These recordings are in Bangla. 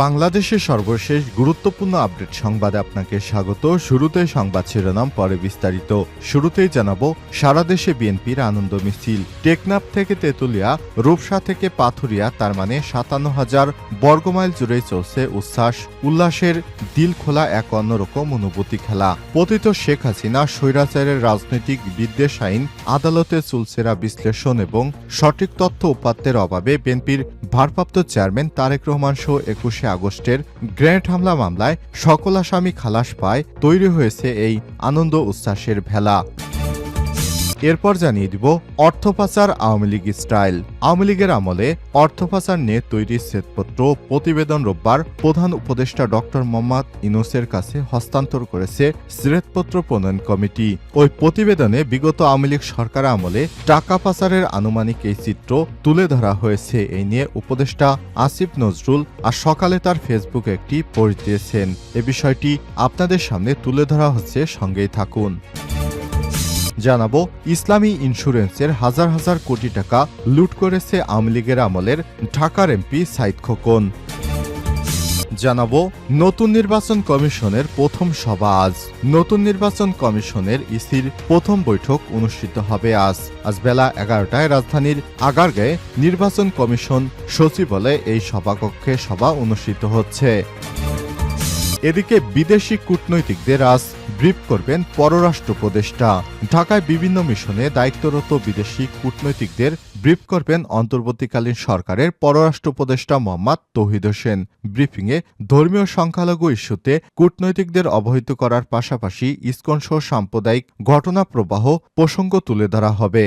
বাংলাদেশের সর্বশেষ গুরুত্বপূর্ণ আপডেট সংবাদে আপনাকে স্বাগত। শুরুতেই সংবাদ শিরোনাম, পরে বিস্তারিত। শুরুতেই জানাব, সারা দেশে বিএনপির আনন্দ মিছিল। টেকনাফ থেকে তেতুলিয়া, রূপসা থেকে পাথুরিয়া, তার মানে সাতান্ন হাজার বর্গমাইল জুড়ে চলছে উচ্ছ্বাস। উল্লাসের দিল খোলা এক অন্যরকম অনুভূতি খেলা। পতিত শেখ হাসিনা স্বৈরাচারের রাজনৈতিক বিদ্বেষ আইন আদালতে চুলসেরা বিশ্লেষণ এবং সঠিক তথ্য উপাত্তের অভাবে বিএনপির ভারপ্রাপ্ত চেয়ারম্যান তারেক রহমান সহ একুশে আগস্টের গ্র্যান্ড হামলা মামলায় সকল আসামি খালাস পায় তৈরি হয়েছে এই আনন্দ উচ্ছ্বাসের ভেলা। এরপর জানিয়ে দিব অর্থ পাচার আওয়ামী লীগ স্টাইল। আওয়ামী লীগের আমলে অর্থ পাচার নিয়ে তৈরি শ্বেতপত্র প্রতিবেদন রোববার প্রধান উপদেষ্টা ডক্টর মোহাম্মদ ইনুসের কাছে হস্তান্তর করেছে শ্বেতপত্র প্রণয়ন কমিটি। ওই প্রতিবেদনে বিগত আওয়ামী লীগ সরকার আমলে টাকা পাচারের আনুমানিক এই চিত্র তুলে ধরা হয়েছে। এই নিয়ে উপদেষ্টা আসিফ নজরুল আর সকালে তার ফেসবুকে একটি পোস্ট দিয়েছেন। এ বিষয়টি আপনাদের সামনে তুলে ধরা হচ্ছে, সঙ্গেই থাকুন। জানাব, ইসলামী ইন্স্যুরেন্সের হাজার হাজার কোটি টাকা লুট করেছে আওয়ামী লীগের আমলের ঢাকার এমপি সাইদ খোকন। জানাব, নতুন নির্বাচন কমিশনের প্রথম সভা আজ। নতুন নির্বাচন কমিশনের ইসির প্রথম বৈঠক অনুষ্ঠিত হবে আজ। আজ বেলা এগারোটায় রাজধানীর আগারগাঁয়ে নির্বাচন কমিশন সচিবালয়ে এই সভাকক্ষে সভা অনুষ্ঠিত হচ্ছে। এদিকে বিদেশি কূটনৈতিকদের আজ ব্রিফ করবেন পররাষ্ট্র উপদেষ্টা। ঢাকায় বিভিন্ন মিশনে দায়িত্বরত বিদেশি কূটনৈতিকদের ব্রিফ করবেন অন্তর্বর্তীকালীন সরকারের পররাষ্ট্র উপদেষ্টা মোহাম্মদ তৌহিদ হোসেন। ব্রিফিংয়ে ধর্মীয় সংখ্যালঘু ইস্যুতে কূটনৈতিকদের অবহিত করার পাশাপাশি ইস্কন সহ সাম্প্রদায়িক ঘটনা প্রবাহ প্রসঙ্গ তুলে ধরা হবে।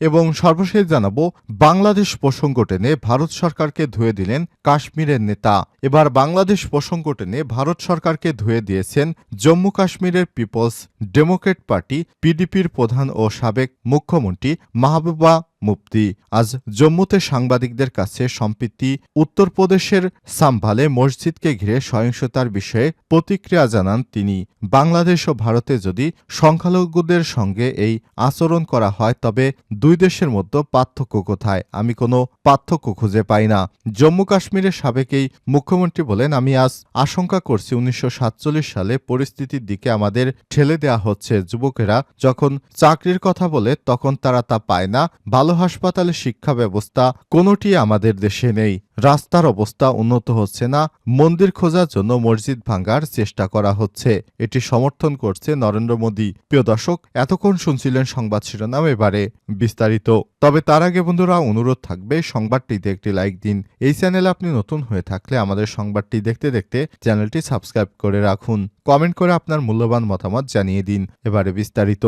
এবং সর্বশেষ জানাব, বাংলাদেশ প্রসঙ্গ টেনে ভারত সরকারকে ধুয়ে দিলেন কাশ্মীরের নেতা। এবার বাংলাদেশ প্রসঙ্গ টেনে ভারত সরকারকে ধুয়ে দিয়েছেন জম্মু কাশ্মীরের পিপলস ডেমোক্রেট পার্টি, পিডিপির প্রধান ও সাবেক মুখ্যমন্ত্রী মাহবুবা মুফতি। আজ জম্মুতে সাংবাদিকদের কাছে সম্প্রীতি, উত্তরপ্রদেশের সাম্ভালে মসজিদকে ঘিরে সহিংসতার বিষয়ে প্রতিক্রিয়া জানান তিনি। বাংলাদেশ ও ভারতে যদি সংখ্যালঘুদের সঙ্গে এই আচরণ করা হয়, তবে দুই দেশের মধ্যে পার্থক্য কোথায়? আমি কোনো পার্থক্য খুঁজে পাই না। জম্মু কাশ্মীরের সাবেক এই মুখ্যমন্ত্রী বলেন, আমি আজ আশঙ্কা করছি উনিশশো সাতচল্লিশ সালে পরিস্থিতির দিকে আমাদের ঠেলে দেয়া হচ্ছে যুবকেরা। যখন চাকরির কথা বলে, তখন তারা তা পায় না। ভালো হাসপাতালে শিক্ষা ব্যবস্থা কোনোটি আমাদের দেশে নেই। রাস্তার অবস্থা উন্নত হচ্ছে না। মন্দির খোঁজার জন্য মসজিদ ভাঙ্গার চেষ্টা করা হচ্ছে। এটি সমর্থন করছে নরেন্দ্র মোদী। প্রিয় দর্শক, এতক্ষণ শুনছিলেন সংবাদ শিরোনাম এবারে বিস্তারিত। তবে তার আগে বন্ধুরা, অনুরোধ থাকবে, সংবাদটিতে একটি লাইক দিন। এই চ্যানেলে আপনি নতুন হয়ে থাকলে আমাদের সংবাদটি দেখতে দেখতে চ্যানেলটি সাবস্ক্রাইব করে রাখুন। কমেন্ট করে আপনার মূল্যবান মতামত জানিয়ে দিন। এবারে বিস্তারিত।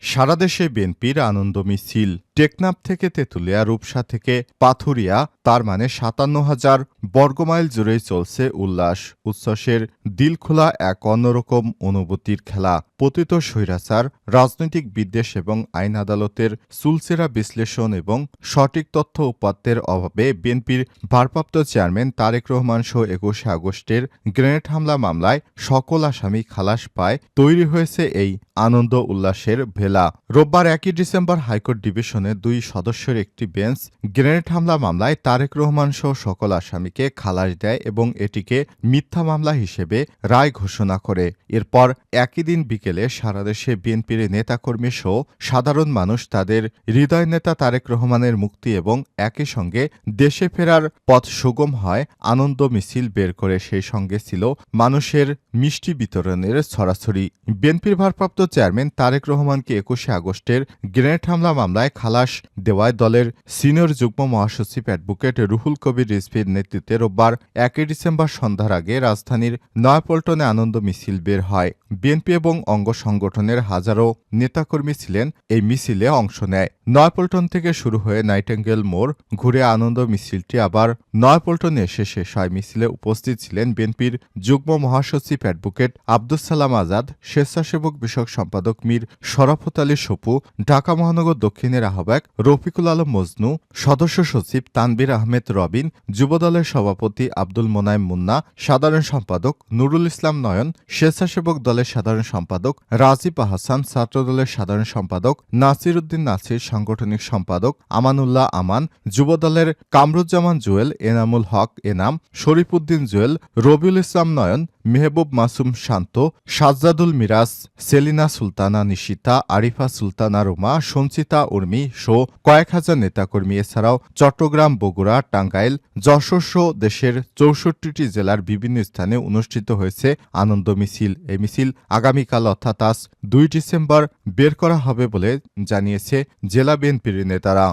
সারা দেশে বিএনপির আনন্দ মিছিল। টেকনাফ থেকে তেঁতুলিয়া, রূপসা থেকে পাথুরিয়া, তার মানে সাতান্ন হাজার বর্গমাইল জুড়েই চলছে উল্লাস। উচ্ছ্বাসের দিলখোলা এক অন্যরকম অনুভূতির খেলা। পতিত স্বৈরাচার, রাজনৈতিক বিদ্বেষ এবং আইন আদালতের সুলসেরা বিশ্লেষণ এবং সঠিক তথ্য উপাত্তের অভাবে বিএনপির ভারপ্রাপ্ত চেয়ারম্যান তারেক রহমান সহ একুশে আগস্টের গ্রেনেড হামলা মামলায় সকল আসামি খালাস পায়। তৈরি হয়েছে এই আনন্দ উল্লাসের ভেলা। রোববার একই ডিসেম্বর হাইকোর্ট ডিভিশনের দুই সদস্যের একটি বেঞ্চ গ্রেনেড হামলা মামলায় তারেক রহমান সহ সকল আসামিকে খালাস দেয় এবং এটিকে মিথ্যা মামলা হিসেবে রায় ঘোষণা করে। এরপর একই দিন বিকেলে সারা দেশে বিএনপির নেতাকর্মী সহ সাধারণ মানুষ তাদের হৃদয় নেতা তারেক রহমানের মুক্তি এবং একই সঙ্গে দেশে ফেরার পথ সুগম হয় আনন্দ মিছিল বের করে সেই সঙ্গে ছিল মানুষের মিষ্টি বিতরণের ছড়াছড়ি। বিএনপির ভারপ্রাপ্ত চেয়ারম্যান তারেক রহমানকে একুশে আগস্টের গ্রেনেড হামলা মামলায় খালাস দেওয়ায় দলের সিনিয়র যুগ্ম মহাসচিব অ্যাডভোকেট রুহুল কবির রিজভির নেতৃত্বে রোববার একই ডিসেম্বর সন্ধ্যার আগে রাজধানীর নয়াপল্টনে আনন্দ মিছিল বের হয়। বিএনপি এবং অঙ্গ সংগঠনের হাজারো নেতাকর্মী ছিলেন, এই মিছিলে অংশ নেয়। নয়াপল্টন থেকে শুরু হয়ে নাইটেঙ্গেল মোড় ঘুরে আনন্দ মিছিলটি আবার নয়াপল্টনে এসে শেষ হয়। মিছিলে উপস্থিত ছিলেন বিএনপির যুগ্ম মহাসচিব অ্যাডভোকেট আব্দুস সালাম আজাদ, স্বেচ্ছাসেবক বিষয়ক সম্পাদক মীর শরাফত আলী সপু, ঢাকা মহানগর দক্ষিণের আহ্বায়ক আহ্বায়ক রফিকুল আলম মজনু, সদস্য সচিব তানবির আহমেদ রবিন, যুবদলের সভাপতি আব্দুল মোনায়েম মুন্না, সাধারণ সম্পাদক নুরুল ইসলাম নয়ন, স্বেচ্ছাসেবক দলের সাধারণ সম্পাদক রাজীব আহসান, ছাত্রদলের সাধারণ সম্পাদক নাসির উদ্দিন নাসির, সাংগঠনিক সম্পাদক আমানুল্লাহ আমান, যুবদলের কামরুজ্জামান জুয়েল, এনামুল হক এনাম শরীফুদ্দিন জুয়েল, রবিউল ইসলাম নয়ন মেহবুব মাসুম শান্ত, সাজ্জাদুল মিরাজ, সেলিনা সুলতানা নিশিতা, আরিফা সুলতানা রোমা, সঞ্চিতা উর্মি, সহ কয়েক হাজার নেতাকর্মী, এছাড়াও চট্টগ্রাম, বগুড়া, টাঙ্গাইল, যশোর সহ দেশের চৌষট্টিটি জেলার বিভিন্ন স্থানে অনুষ্ঠিত হয়েছে আনন্দ মিছিল। এই মিছিল আগামীকাল অর্থাৎ আজ দুই ডিসেম্বর বের করা হবে বলে জানিয়েছে জেলা বিএনপির নেতারা।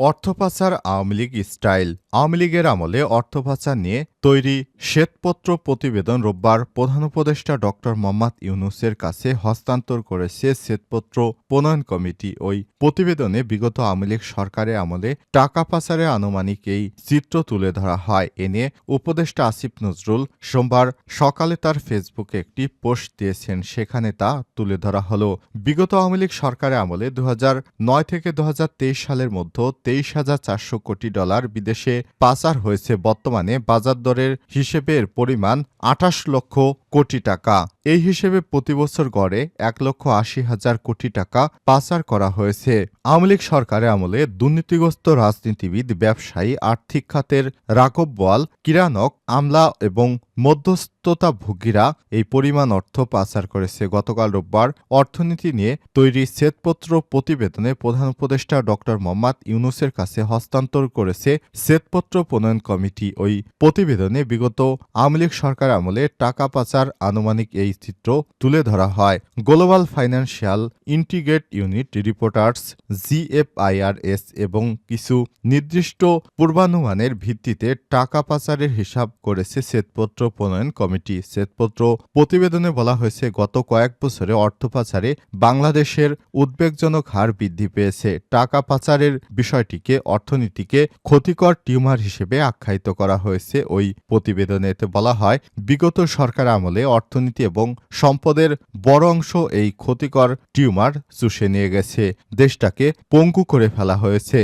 অর্থপাচার আওয়ামী লীগ স্টাইল। আওয়ামী লীগের আমলে অর্থপাচার নিয়ে তৈরি শ্বেতপত্র প্রতিবেদন রোববার প্রধান উপদেষ্টা ড মোহাম্মদ ইউনুসের কাছে হস্তান্তর করেছে শ্বেতপত্র প্রণয়ন কমিটি। ওই প্রতিবেদনে বিগত আওয়ামী লীগ সরকারের আমলে টাকা পাচারের আনুমানিক এই চিত্র তুলে ধরা হয়। এ নিয়ে উপদেষ্টা আসিফ নজরুল সোমবার সকালে তার ফেসবুকে একটি পোস্ট দিয়েছেন। সেখানে তা তুলে ধরা হলো। বিগত আওয়ামী লীগ সরকারের আমলে দু নয় থেকে দু হাজার তেইশ সালের মধ্যে তেইশ হাজার চারশো কোটি ডলার বিদেশে পাচার হয়েছে। বর্তমানে বাজার দরের হিসেবে এর পরিমাণ আঠাশ লক্ষ কোটি টাকা। এই হিসেবে প্রতি বছর গড়ে এক লক্ষ আশি হাজার কোটি টাকা পাচার করা হয়েছে। আওয়ামী লীগ সরকারের আমলে দুর্নীতিগ্রস্ত রাজনীতিবিদ, ব্যবসায়ী, আর্থিক খাতের রাকব বোয়াল কিরানক, আমলা এবং মধ্যস্থতাভোগীরা এই পরিমাণ অর্থ পাচার করেছে। গতকাল রোববার অর্থনীতি নিয়ে তৈরি শ্বেতপত্র প্রতিবেদনে প্রধান উপদেষ্টা ড. মোহাম্মদ ইউনুসের কাছে হস্তান্তর করেছে শ্বেতপত্র প্রণয়ন কমিটি। ওই প্রতিবেদনে বিগত আওয়ামী লীগ সরকার আমলে টাকা পাচার আনুমানিক এই চিত্র তুলে ধরা হয়। Global financial integrate unit reporters, GFIRS এবং কিছু নির্দিষ্ট পূর্বানুমানের ভিত্তিতে টাকা পাচারের হিসাব করেছে শ্বেতপত্র প্রণয়ন কমিটি। শ্বেতপত্র প্রতিবেদনে বলা হয়েছে, গত কয়েক বছরে অর্থ পাচারে বাংলাদেশের উদ্বেগজনক হার বৃদ্ধি পেয়েছে। টাকা পাচারের বিষয়টিকে অর্থনীতিকে ক্ষতিকর টিউমার হিসেবে আখ্যায়িত করা হয়েছে। ওই প্রতিবেদনে এতে বলা হয়, বিগত সরকার আমলে অর্থনীতি এবং সম্পদের বড় অংশ এই ক্ষতিকর টিউমার চুষে নিয়ে গেছে। দেশটাকে পঙ্গু করে ফেলা হয়েছে।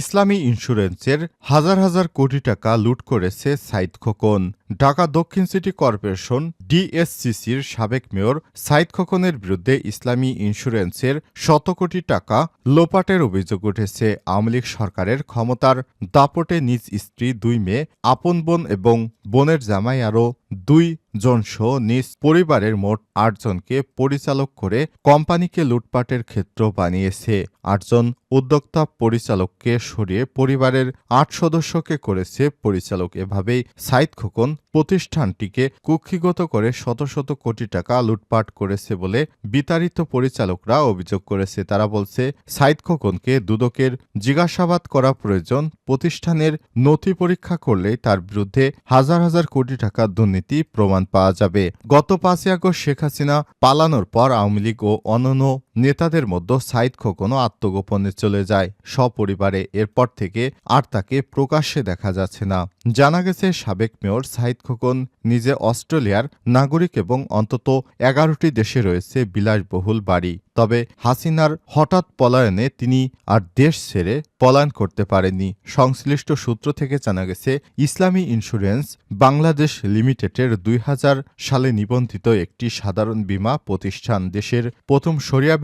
ইসলামী ইন্স্যুরেন্সের হাজার হাজার কোটি টাকা লুট করেছে সাইদ খোকন। ঢাকা দক্ষিণ সিটি কর্পোরেশন ডিএসসিসির সাবেক মেয়র সাইদ খোকনের বিরুদ্ধে ইসলামী ইন্স্যুরেন্সের শত কোটি টাকা লোপাটের অভিযোগ উঠেছে। আওয়ামী লীগ সরকারের ক্ষমতার দাপটে নিজ স্ত্রী দুই মেয়ে, আপন বোন এবং বোনের জামাই আরও দুই জনসহ নিজ পরিবারের মোট আটজনকে পরিচালক করে কোম্পানিকে লুটপাটের ক্ষেত্র বানিয়েছে। আটজন উদ্যোক্তা পরিচালককে সরিয়ে পরিবারের আট সদস্যকে করেছে পরিচালক। এভাবেই সাইদ খোকন প্রতিষ্ঠানটিকে কুক্ষিগত করে শত শত কোটি টাকা লুটপাট করেছে বলে বিতাড়িত পরিচালকরা অভিযোগ করেছে। তারা বলছে, সাইদ খোকনকে দুদকের জিজ্ঞাসাবাদ করা প্রয়োজন, প্রতিষ্ঠানের নথি পরীক্ষা করলেই তার বিরুদ্ধে হাজার হাজার কোটি টাকা দুর্নীতি প্রমাণ পাওয়া যাবে। গত পাঁচই আগস্ট শেখ হাসিনা পালানোর পর আওয়ামী লীগ ও অন্যান্য নেতাদের মধ্যে সাইদ খোকনও আত্মগোপনে চলে যায়। সপরিবারে এরপর থেকে আর তাকে প্রকাশ্যে দেখা যাচ্ছে না। জানা গেছে, সাবেক মেয়র সাইদ খোকন নিজে অস্ট্রেলিয়ার নাগরিক এবং অন্তত এগারোটি দেশে রয়েছে বিলাসবহুল বাড়ি। তবে হাসিনার হঠাৎ পলায়নে তিনি আর দেশ ছেড়ে পলায়ন করতে পারেননি। সংশ্লিষ্ট সূত্র থেকে জানা গেছে, ইসলামী ইন্স্যুরেন্স বাংলাদেশ লিমিটেডের দুই হাজার সালে নিবন্ধিত একটি সাধারণ বীমা প্রতিষ্ঠান দেশের প্রথম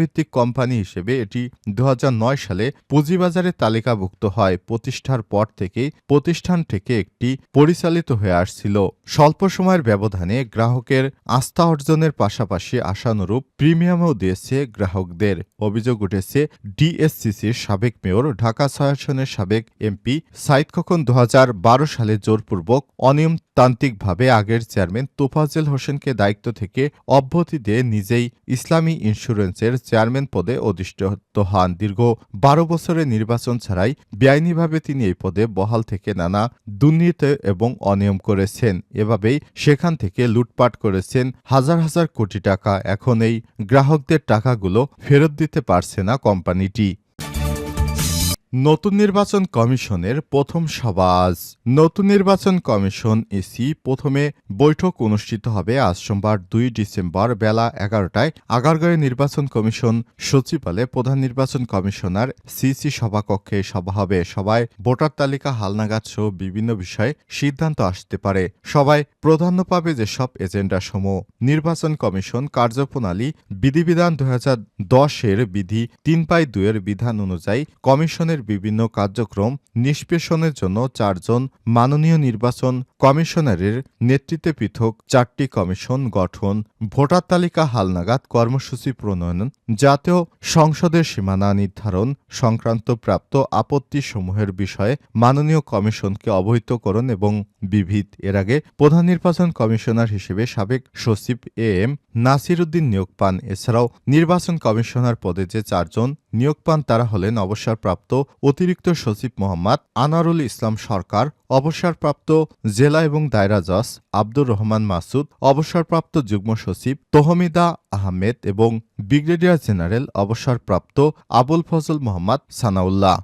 সরিয়াভিত্তিক কোম্পানি হিসেবে এটি দু সালে পুঁজিবাজারে তালিকাভুক্ত হয়। প্রতিষ্ঠার পর থেকেই প্রতিষ্ঠানটিকে একটি পরিচালিত হয়ে আসছিল। স্বল্প সময়ের ব্যবধানে গ্রাহকের আস্থা অর্জনের পাশাপাশি আশানুরূপ প্রিমিয়ামও দিয়েছে গ্রাহকদের। অভিযোগ উঠেছে, ডিএসসিসির সাবেক মেয়র, ঢাকা ছয় আসনের সাবেক এমপি সাইদ খোকন দু সালে জোরপূর্বক অনিয়মতান্ত্রিকভাবে আগের চেয়ারম্যান তোফাজেল হোসেনকে দায়িত্ব থেকে অব্যাহতি দিয়ে নিজেই ইসলামী ইন্স্যুরেন্সের চেয়ারম্যান পদে অধিষ্ঠিত হন। দীর্ঘ বারো বছরের নির্বাচন ছাড়াই বেআইনিভাবে তিনি এই পদে বহাল থেকে নানা দুর্নীতি এবং অনিয়ম করেছেন। এভাবেই সেখান থেকে লুটপাট করেছেন হাজার হাজার কোটি টাকা। এখন এই গ্রাহকদের টাকাগুলো ফেরত দিতে পারছে না কোম্পানিটি। নতুন নির্বাচন কমিশনের প্রথম সভা আজ। নতুন নির্বাচন কমিশন এসি প্রথমে বৈঠক অনুষ্ঠিত হবে আজ সোমবার দুই ডিসেম্বর বেলা এগারোটায়। আগারগাঁয়ে নির্বাচন কমিশন সচিবালয়ে প্রধান নির্বাচন কমিশনার সিসি সভাকক্ষে সভা হবে। সবাই ভোটার তালিকা, হালনাগাদ সহ বিভিন্ন বিষয়ে সিদ্ধান্ত আসতে পারে। সবাই প্রাধান্য পাবে যেসব এজেন্ডা সমূহ নির্বাচন কমিশন কার্যপ্রণালী, বিধিবিধান দু হাজার দশের বিধি, তিন পাই দুয়ের বিধান অনুযায়ী কমিশনের বিভিন্ন কার্যক্রম নিষ্পেষণের জন্য চারজন মাননীয় নির্বাচন কমিশনারের নেতৃত্বে পৃথক চারটি কমিশন গঠন, ভোটার তালিকা হালনাগাদ কর্মসূচি প্রণয়ন, জাতীয় সংসদের সীমানা নির্ধারণ সংক্রান্ত প্রাপ্ত আপত্তিসমূহের বিষয়ে মাননীয় কমিশনকে অবহিত করুন এবং বিভিদ এর আগে প্রধান নির্বাচন কমিশনার হিসেবে সাবেক সচিব এ এম নাসির উদ্দিন নিয়োগ পান। এছাড়াও নির্বাচন কমিশনার পদে যে চারজন নিয়োগ পান তারা হলেন অবসরপ্রাপ্ত অতিরিক্ত সচিব মোহাম্মদ আনারুল ইসলাম সরকার, অবসরপ্রাপ্ত জেলা এবং দায়রা জজ আব্দুর রহমান মাসুদ, অবসরপ্রাপ্ত যুগ্ম সচিব তহমিদা আহমেদ এবং ব্রিগেডিয়ার জেনারেল অবসরপ্রাপ্ত আবুল ফজল মোহাম্মদ সানাউল্লাহ।